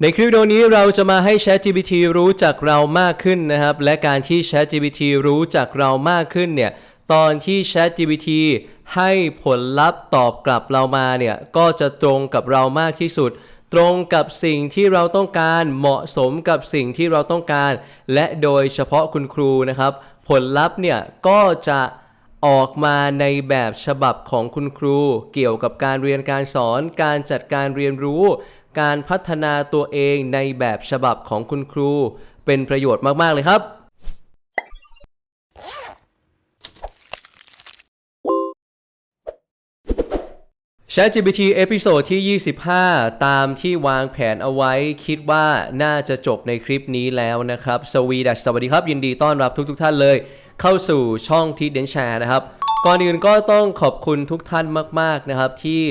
ในคลิปวิดีโอนี้เราจะมาให้ ChatGPT รู้จักเรามากขึ้นนะครับ และการที่ ChatGPT รู้จักเรามากขึ้นเนี่ยตอนที่ ChatGPT ให้ผลลัพธ์ตอบกลับเรามาเนี่ยก็จะตรงกับเรามากที่สุด ตรงกับสิ่งที่เราต้องการเหมาะสมกับสิ่งที่เราต้องการ และโดยเฉพาะคุณครูนะครับ ผลลัพธ์เนี่ยก็จะออกมาในแบบฉบับของคุณครู เกี่ยวกับการเรียนการสอนการจัดการเรียนรู้ การพัฒนาตัวเองในแบบฉบับของคุณครู เป็นประโยชน์มาก ๆ เลยครับ ChatGPT เอพิโซดที่ 25 ตามที่วางแผนเอาไว้คิดว่าน่าจะจบในคลิปนี้แล้วนะครับ สวีดัสสวัสดีครับ ยินดีต้อนรับทุกทท่านเลย เข้าสู่ช่องทีเดนแชร์นะครับ ก่อนอื่นก็ต้องขอบคุณทุกท่านมาก ๆ นะครับที่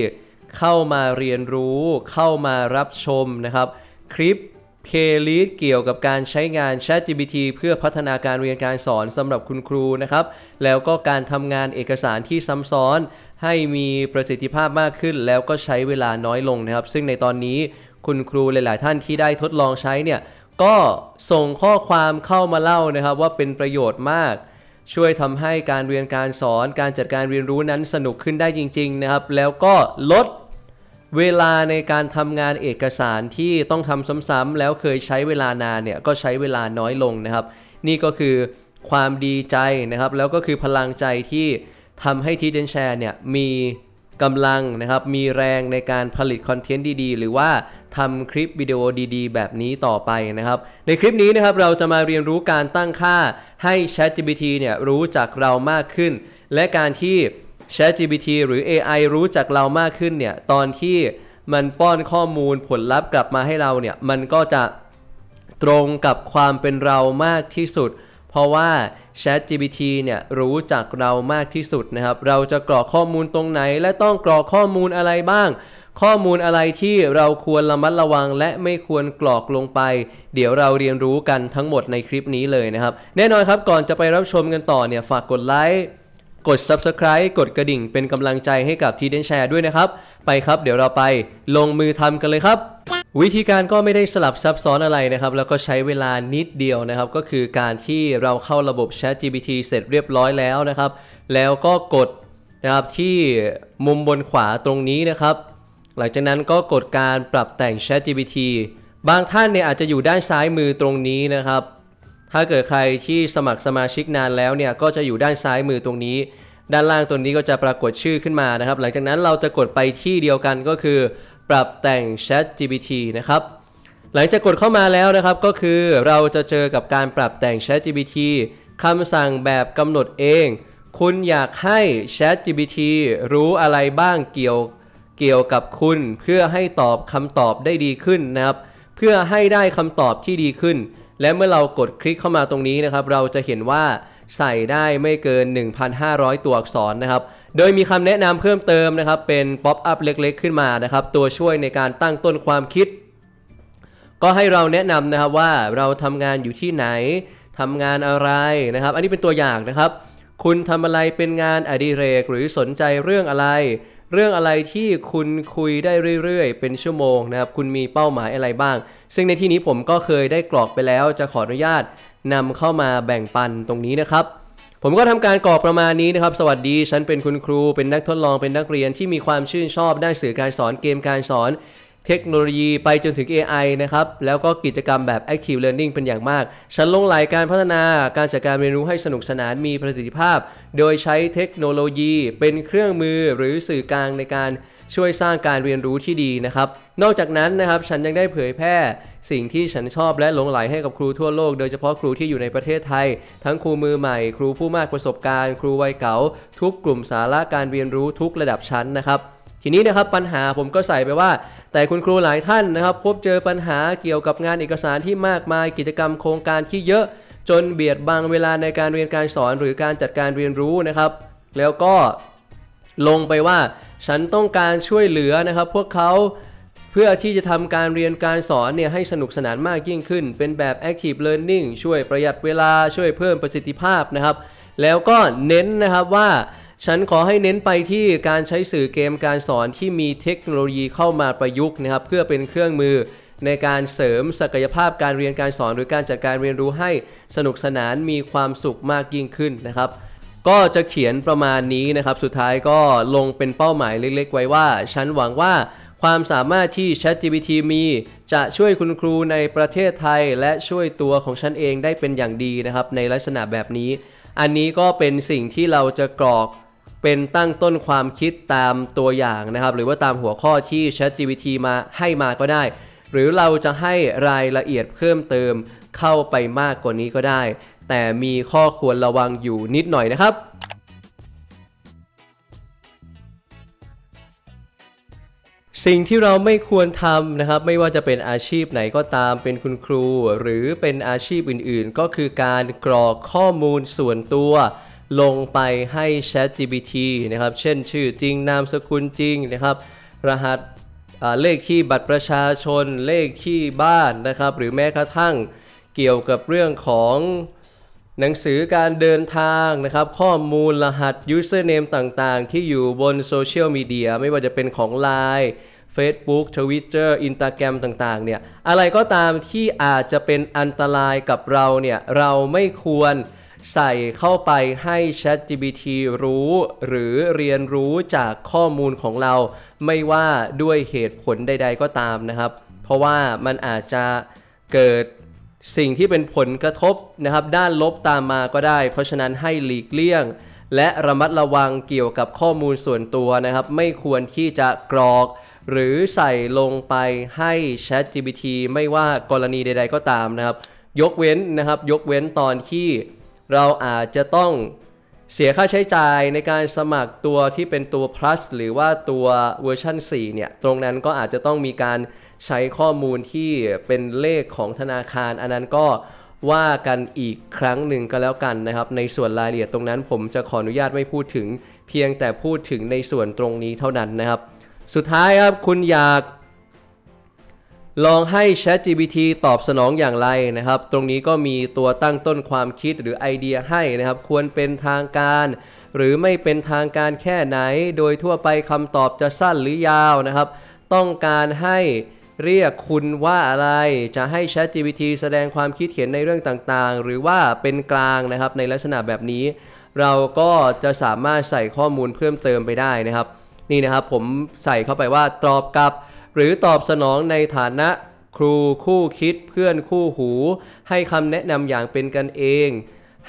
เข้ามาเรียนรู้เข้ามารับชมนะครับ คลิปเพลย์ลิสต์เกี่ยวกับการใช้งาน ChatGPT เพื่อพัฒนาการเรียนการสอนสำหรับคุณครูนะครับ แล้วก็การทำงานเอกสารที่ซ้ำซ้อน ให้มีประสิทธิภาพมากขึ้น แล้วก็ใช้เวลาน้อยลงนะครับ ซึ่งในตอนนี้คุณครูหลาย ๆ ท่านที่ได้ทดลองใช้เนี่ยก็ส่งข้อความเข้ามาเล่านะครับ ว่าเป็นประโยชน์มาก ช่วยทำให้การเรียนการสอน การจัดการเรียนรู้นั้นสนุกขึ้นได้จริง ๆ นะครับ แล้วก็ลด เวลาในการทำงานเอกสารที่ต้องทำซ้ำๆแล้วเคยใช้เวลานานเนี่ยก็ใช้เวลาน้อยลงนะครับ นี่ก็คือความดีใจนะครับ แล้วก็คือพลังใจที่ทำให้ทีเดนแชร์เนี่ยมีกำลังนะครับ มีแรงในการผลิตคอนเทนต์ดีๆ หรือว่าทำคลิปวิดีโอดีๆ แบบนี้ต่อไปนะครับ ในคลิปนี้นะครับเราจะมาเรียนรู้การตั้งค่าให้ ChatGPT เนี่ยรู้จักเรามากขึ้น และการที่ ChatGPT หรือ AI รู้จักเรามากขึ้นเนี่ยตอนที่มันป้อนข้อมูลผลลัพธ์กลับมาให้เราเนี่ยมันก็จะตรงกับความเป็นเรามากที่สุด เพราะว่า ChatGPT เนี่ยรู้จักเรามากที่สุดนะครับ เราจะกรอกข้อมูลตรงไหน และต้องกรอกข้อมูลอะไรบ้าง ข้อมูลอะไรที่เราควรระมัดระวัง และไม่ควรกรอกลงไป เดี๋ยวเราเรียนรู้กันทั้งหมดในคลิปนี้เลยนะครับ แน่นอนครับก่อนจะไปรับชมกันต่อเนี่ยฝากกดไลค์ กด Subscribe กดกระดิ่งเป็นกำลังใจให้กับทีเดนแชร์ด้วยนะครับ ไปครับเดี๋ยวเราไปลงมือทำกันเลยครับ วิธีการก็ไม่ได้สลับซับซ้อนอะไรนะครับ แล้วก็ใช้เวลานิดเดียวนะครับ ก็คือการที่เราเข้าระบบ Chat GPT เสร็จเรียบร้อยแล้วนะครับ แล้วก็กดนะครับที่มุมบนขวาตรงนี้นะครับ หลังจากนั้นก็กดการปรับแต่ง Chat GPT บางท่านเนี่ยอาจจะอยู่ด้านซ้ายมือตรงนี้นะครับ ถ้าเกิดใครที่สมัครสมาชิกนานแล้วเนี่ยก็จะอยู่ด้านซ้ายมือตรงนี้ ด้านล่างตรงนี้ก็จะปรากฏชื่อขึ้นมานะครับ หลังจากนั้นเราจะกดไปที่เดียวกันก็คือ ปรับแต่ง Chat GPT นะครับหลังจากกดเข้ามาแล้วนะครับก็คือเราจะเจอกับการปรับแต่ง Chat GPT คำสั่งแบบกำหนดเอง คุณอยากให้ Chat GPT รู้อะไรบ้างเกี่ยวเกี่ยวกับคุณ เพื่อให้ตอบคำตอบได้ดีขึ้นนะครับ เพื่อให้ได้คำตอบที่ดีขึ้นและเมื่อเรากดคลิกเข้ามาตรงนี้นะครับ เราจะเห็นว่าใส่ได้ไม่เกิน 1,500 ตัวอักษรนะครับ โดยมีคำแนะนำเพิ่มเติมนะครับ เป็นป๊อปอัพเล็กๆ ขึ้นมานะครับ ตัวช่วยในการตั้งต้นความคิด ก็ให้เราแนะนำนะครับว่าเราทำงานอยู่ที่ไหนทำงานอะไรนะครับ อันนี้เป็นตัวอย่างนะครับ คุณทำอะไรเป็นงานอดิเรกหรือสนใจเรื่องอะไร เรื่องอะไรที่คุณคุยได้เรื่อยๆ เป็นชั่วโมงนะครับ คุณมีเป้าหมายอะไรบ้าง ซึ่งในที่นี้ผมก็เคยได้กรอกไปแล้วจะขออนุญาตนำเข้ามาแบ่งปันตรงนี้นะครับผมก็ทำการกรอกประมาณนี้นะครับ สวัสดี ฉันเป็นคุณครู เป็นนักทดลอง เป็นนักเรียนที่มีความชื่นชอบด้านสื่อการสอนเกมการสอน เทคโนโลยีไปจนถึง AI นะครับ แล้วก็กิจกรรมแบบ Active Learning เป็นอย่างมาก ฉันลงไหลการพัฒนาการจัดการเรียนรู้ให้สนุกสนานมีประสิทธิภาพ โดยใช้เทคโนโลยีเป็นเครื่องมือหรือสื่อกลางในการช่วยสร้างการเรียนรู้ที่ดีนะครับ นอกจากนั้นนะครับฉันยังได้เผยแพร่สิ่งที่ฉันชอบและหลงไหลให้กับครูทั่วโลก โดยเฉพาะครูที่อยู่ในประเทศไทย ทั้งครูมือใหม่ ครูผู้มากประสบการณ์ ครูวัยเก๋าทุกกลุ่มสาระการเรียนรู้ทุกระดับชั้นนะครับ ทีนี้นะครับปัญหาผมก็ใส่ไปว่า แต่คุณครูหลายท่านนะครับ พบเจอปัญหาเกี่ยวกับงานเอกสารที่มากมายกิจกรรมโครงการที่เยอะ จนเบียดบังเวลาในการเรียนการสอนหรือการจัดการเรียนรู้นะครับ แล้วก็ลงไปว่า ฉันต้องการช่วยเหลือนะครับ พวกเขาเพื่อที่จะทำการเรียนการสอนเนี่ยให้สนุกสนานมากยิ่งขึ้น เป็นแบบ active learning ช่วยประหยัดเวลาช่วยเพิ่มประสิทธิภาพนะครับ แล้วก็เน้นนะครับว่า ฉันขอให้เน้นไปที่การใช้สื่อเกมการสอนที่มีเทคโนโลยีเข้ามาประยุกต์นะครับเพื่อเป็นเครื่องมือในการเสริมศักยภาพการเรียนการสอน หรือการจัดการเรียนรู้ให้สนุกสนานมีความสุขมากยิ่งขึ้นนะครับ ก็จะเขียนประมาณนี้นะครับ สุดท้ายก็ลงเป็นเป้าหมายเล็ก ๆ ไว้ว่า ฉันหวังว่าความสามารถที่ ChatGPT มี จะช่วยคุณครูในประเทศไทย และช่วยตัวของฉันเองได้เป็นอย่างดีนะครับ ในลักษณะแบบนี้ อันนี้ก็เป็นสิ่งที่เราจะกรอก เป็นตั้งต้นความคิดตามตัวอย่างนะครับ หรือว่าตามหัวข้อที่ ChatGPT มาให้มาก็ได้ หรือเราจะให้รายละเอียดเพิ่มเติมเข้าไปมากกว่านี้ก็ได้ แต่มีข้อควรระวังอยู่นิดหน่อยนะครับสิ่งที่เราไม่ควรทำนะครับ ไม่ว่าจะเป็นอาชีพไหนก็ตามเป็นคุณครู หรือเป็นอาชีพอื่นๆ ก็คือการกรอกข้อมูลส่วนตัว ลงไปให้ ChatGPT นะครับ เช่นชื่อจริงนามสกุลจริงนะครับ รหัสเลขที่บัตรประชาชน เลขที่บ้านนะครับ หรือแม้กระทั่งเกี่ยวกับเรื่องของหนังสือการเดินทางนะครับ ข้อมูลรหัส username ต่างๆ ที่อยู่บนโซเชียลมีเดียไม่ว่าจะเป็นของ Line Facebook Twitter Instagram ต่างๆ เนี่ย อะไรก็ตามที่อาจจะเป็นอันตรายกับเราเนี่ย เราไม่ควร ใส่เข้าไปให้ ChatGPT รู้ หรือเรียนรู้จากข้อมูลของเรา ไม่ว่าด้วยเหตุผลใด ๆ ก็ตามนะครับ เพราะว่ามันอาจจะเกิดสิ่งที่เป็นผลกระทบนะครับ ด้านลบตามมาก็ได้ เพราะฉะนั้นให้หลีกเลี่ยง และระมัดระวังเกี่ยวกับข้อมูลส่วนตัวนะครับ ไม่ควรที่จะกรอก หรือใส่ลงไปให้ ChatGPT ไม่ว่ากรณีใด ๆ ก็ตามนะครับ ยกเว้นนะครับ ยกเว้นตอนที่ เราอาจจะต้องเสียค่าใช้จ่ายในการสมัครตัวที่เป็นตัว plus หรือว่าตัวเวอร์ชัน4เนี่ย ตรงนั้นก็อาจจะต้องมีการใช้ข้อมูลที่เป็นเลขของธนาคาร อันนั้นก็ว่ากันอีกครั้งหนึ่งก็แล้วกันนะครับ ในส่วนรายละเอียดตรงนั้นผมจะขออนุญาตไม่พูดถึง เพียงแต่พูดถึงในส่วนตรงนี้เท่านั้นนะครับ สุดท้ายครับคุณอยาก ลองให้ ChatGPT ตอบสนองอย่างไรนะครับ ตรงนี้ก็มีตัวตั้งต้นความคิดหรือไอเดียให้นะครับ ควรเป็นทางการ หรือไม่เป็นทางการแค่ไหน โดยทั่วไปคำตอบจะสั้นหรือยาวนะครับ ต้องการให้เรียกคุณว่าอะไร จะให้ ChatGPT แสดงความคิดเห็นในเรื่องต่างๆ หรือว่าเป็นกลางนะครับ ในลักษณะแบบนี้ เราก็จะสามารถใส่ข้อมูลเพิ่มเติมไปได้นะครับ นี่นะครับผมใส่เข้าไปว่าตอบกลับ หรือตอบสนองในฐานะครูคู่คิดเพื่อนคู่หู ให้คำแนะนำอย่างเป็นกันเอง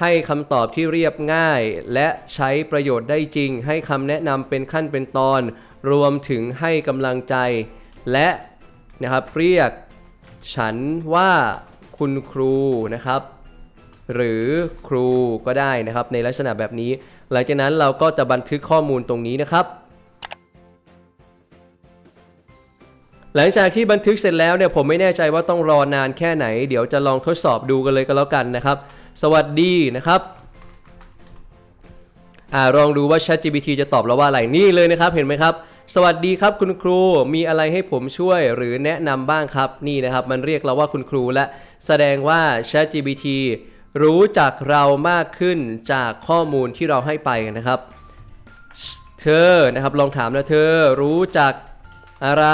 ให้คำตอบที่เรียบง่าย และใช้ประโยชน์ได้จริง ให้คำแนะนำเป็นขั้นเป็นตอน รวมถึงให้กำลังใจ และนะครับเรียกฉันว่าคุณครูนะครับ หรือครูก็ได้นะครับในลักษณะแบบนี้ หลังจากนั้นเราก็จะบันทึกข้อมูลตรงนี้นะครับ หลังจากที่บันทึกเสร็จแล้วเนี่ยผมไม่แน่ใจว่าต้องรอนานแค่ไหน เดี๋ยวจะลองทดสอบดูกันเลยก็แล้วกันนะครับ สวัสดีนะครับอ่าลองดูว่า ChatGPT จะตอบเราว่าอะไรนี่เลยนะครับเห็นไหมครับสวัสดีครับคุณครูมีอะไรให้ผมช่วยหรือแนะนำบ้างครับนี่นะครับ มันเรียกเราว่าคุณครูและแสดงว่า ChatGPT รู้จักเรามากขึ้นจากข้อมูลที่เราให้ไปนะครับ เธอนะครับลองถามนะเธอรู้จัก อะไร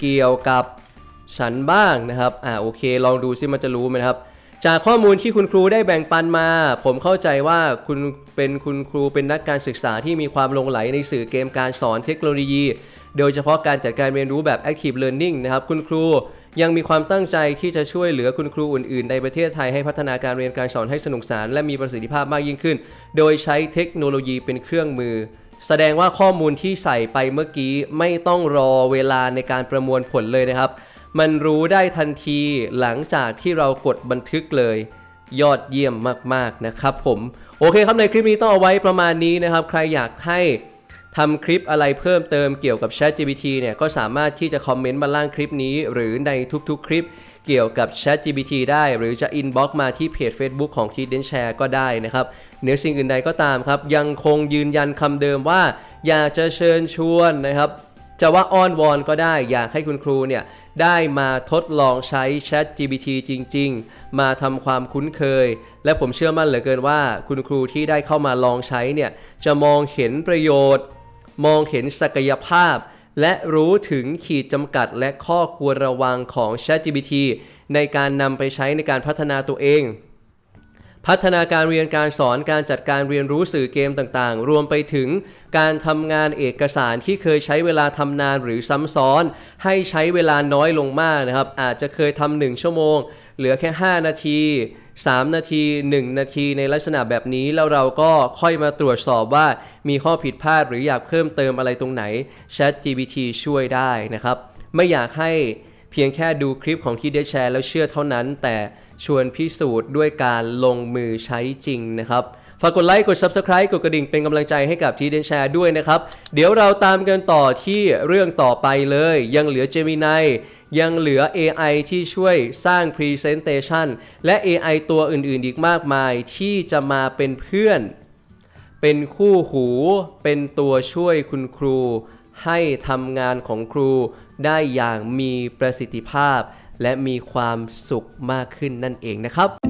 เกี่ยวกับฉันบ้างนะครับอ่าโอเค ลองดูซิมันจะรู้ไหมครับ จากข้อมูลที่คุณครูได้แบ่งปันมา ผมเข้าใจว่าคุณเป็นคุณครูเป็นนักการศึกษาที่มีความลงไหลในสื่อเกมการสอนเทคโนโลยี โดยเฉพาะการจัดการเรียนรู้แบบ active learning นะครับ คุณครูยังมีความตั้งใจที่จะช่วยเหลือคุณครูอื่นๆ ในประเทศไทยให้พัฒนาการเรียนการสอนให้สนุกสนานและมีประสิทธิภาพมากยิ่งขึ้น โดยใช้เทคโนโลยีเป็นเครื่องมือ แสดงว่าข้อมูลที่ใส่ไปเมื่อกี้ไม่ต้องรอเวลาในการประมวลผลเลยนะครับ มันรู้ได้ทันทีหลังจากที่เรากดบันทึกเลย ยอดเยี่ยมมากๆนะครับผมโอเคครับในคลิปนี้ต้องเอาไว้ประมาณนี้นะครับ ใครอยากให้ทำคลิปอะไรเพิ่มเติมเกี่ยวกับ ChatGPT เนี่ยก็สามารถที่จะคอมเมนต์มาล่างคลิปนี้ หรือในทุกๆ คลิปเกี่ยวกับ ChatGPT ได้ หรือจะ inbox มาที่เพจ Facebook ของ k i d e n Share ก็ได้นะครับ เหนือสิ่งอื่นใดก็ตามครับ ยังคงยืนยันคำเดิมว่า อยากจะเชิญชวนนะครับจะว่าอ้อนวอนก็ได้อยากให้คุณครูเนี่ยได้มาทดลองใช้ Chat GPT จริง ๆ มาทำความคุ้นเคย และผมเชื่อมั่นเหลือเกินว่า คุณครูที่ได้เข้ามาลองใช้เนี่ยจะมองเห็นประโยชน์ มองเห็นศักยภาพ และรู้ถึงขีดจำกัดและข้อควรระวังของ ChatGPT ในการนำไปใช้ในการพัฒนาตัวเอง พัฒนาการเรียนการสอนการจัดการเรียนรู้สื่อเกมต่างๆ รวมไปถึงการทำงานเอกสารที่เคยใช้เวลาทำนานหรือซ้ำซ้อน ให้ใช้เวลาน้อยลงมากนะครับ อาจจะเคยทำหนึ่งชั่วโมง เหลือแค่ 5 นาที 3 นาที 1 นาทีในลักษณะแบบนี้ แล้วเราก็ค่อยมาตรวจสอบว่ามีข้อผิดพลาดหรืออยากเพิ่มเติมอะไรตรงไหน ChatGPT ช่วยได้นะครับ ไม่อยากให้ เพียงแค่ดูคลิปของที่ได้แชร์แล้วเชื่อเท่านั้น แต่ชวนพิสูจน์ด้วยการลงมือใช้จริงนะครับฝากกดไลค์กด Subscribe กดกระดิ่งเป็นกำลังใจให้กับทีเดนแชร์ด้วยนะครับ เดี๋ยวเราตามกันต่อที่เรื่องต่อไปเลย ยังเหลือ Gemini ยังเหลือ AI ที่ช่วยสร้าง Presentation และ AI ตัวอื่นๆ อีกมากมายที่จะมาเป็นเพื่อน เป็นคู่หู เป็นตัวช่วยคุณครู ให้ทำงานของครู ได้อย่างมีประสิทธิภาพ และมีความสุขมากขึ้นนั่นเองนะครับ